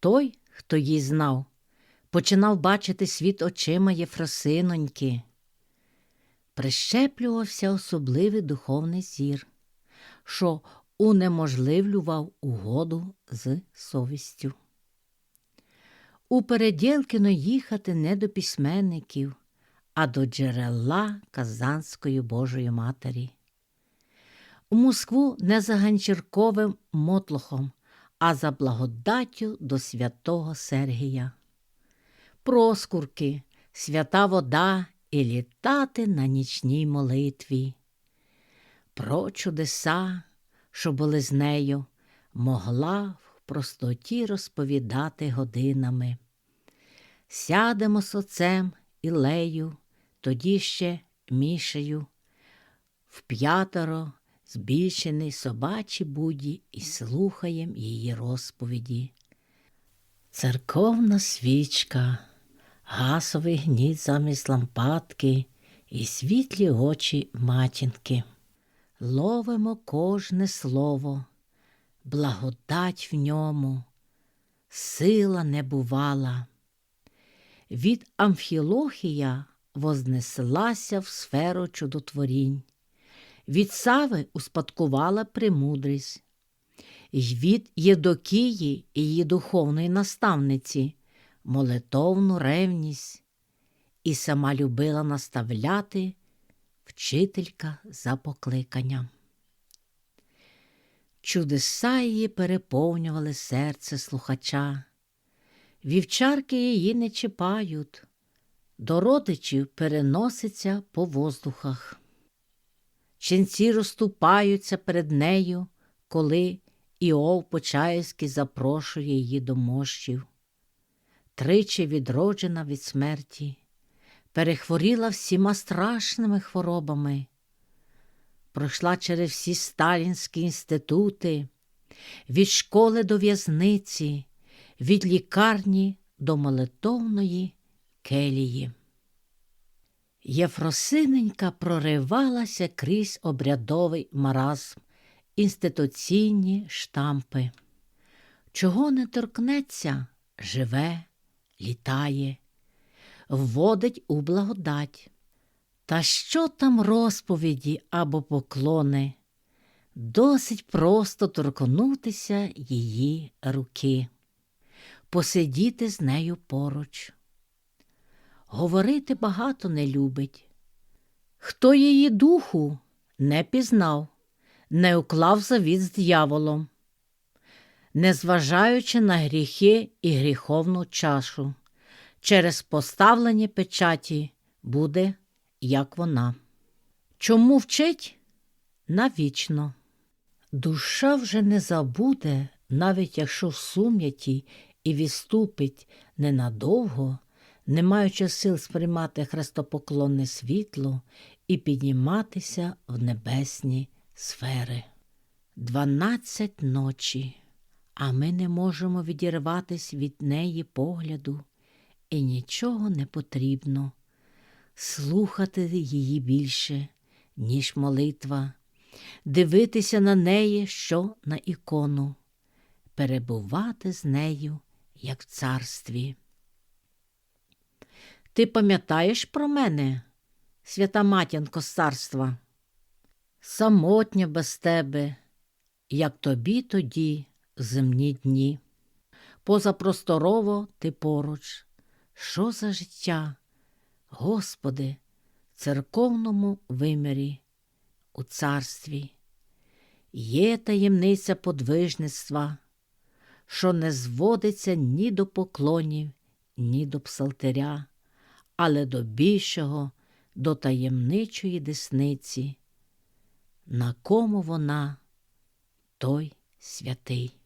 Той, хто її знав, починав бачити світ очима Єфросиноньки. Прищеплювався особливий духовний зір, що унеможливлював угоду з совістю. У Передєлкино їхати не до письменників, а до джерела Казанської Божої Матері. У Москву не за ганчірковим мотлохом, а за благодаттю до святого Сергія. Проскурки, свята вода і літати на нічній молитві. Про чудеса, що були з нею, могла в простоті розповідати годинами. Сядемо з отцем і лею, тоді ще мішею, в п'ятеро збільшений собачі буді і слухаєм її розповіді. Церковна свічка, гасовий гніт замість лампадки і світлі очі матінки. Ловимо кожне слово, благодать в ньому, сила не бувала. Від Амфілохія вознеслася в сферу чудотворінь. Від Сави успадкувала премудрість, й від Єдокії і її духовної наставниці молитовну ревність, і сама любила наставляти вчителька за покликанням. Чудеса її переповнювали серце слухача. Вівчарки її не чіпають, до родичів переноситься по воздухах. Ченці розступаються перед нею, коли Іов Почаївський запрошує її до мощів. Тричі відроджена від смерті, перехворіла всіма страшними хворобами, пройшла через всі сталінські інститути, від школи до в'язниці, від лікарні до молитовної келії. Єфросиненька проривалася крізь обрядовий маразм, інституційні штампи. Чого не торкнеться, живе, літає, вводить у благодать. Та що там розповіді або поклони? Досить просто торкнутися її руки, посидіти з нею поруч. Говорити багато не любить. Хто її духу не пізнав, не уклав завіт з дьяволом, незважаючи на гріхи і гріховну чашу, через поставлені печаті буде, як вона. Чому вчить? Навічно. Душа вже не забуде, навіть якщо в сум'яті і відступить ненадовго не маючи сил сприймати хрестопоклонне світло і підніматися в небесні сфери. Дванадцять ночі, а ми не можемо відірватися від неї погляду, і нічого не потрібно слухати її більше, ніж молитва, дивитися на неї, що на ікону, перебувати з нею, як в царстві. Ти пам'ятаєш про мене, свята матінко царства? Самотня без тебе, як тобі тоді земні дні. Позапросторово ти поруч. Що за життя, Господи, церковному вимірі, у царстві? Є таємниця подвижництва, що не зводиться ні до поклонів, ні до псалтиря але до більшого, до таємничої десниці, на кому вона той святий.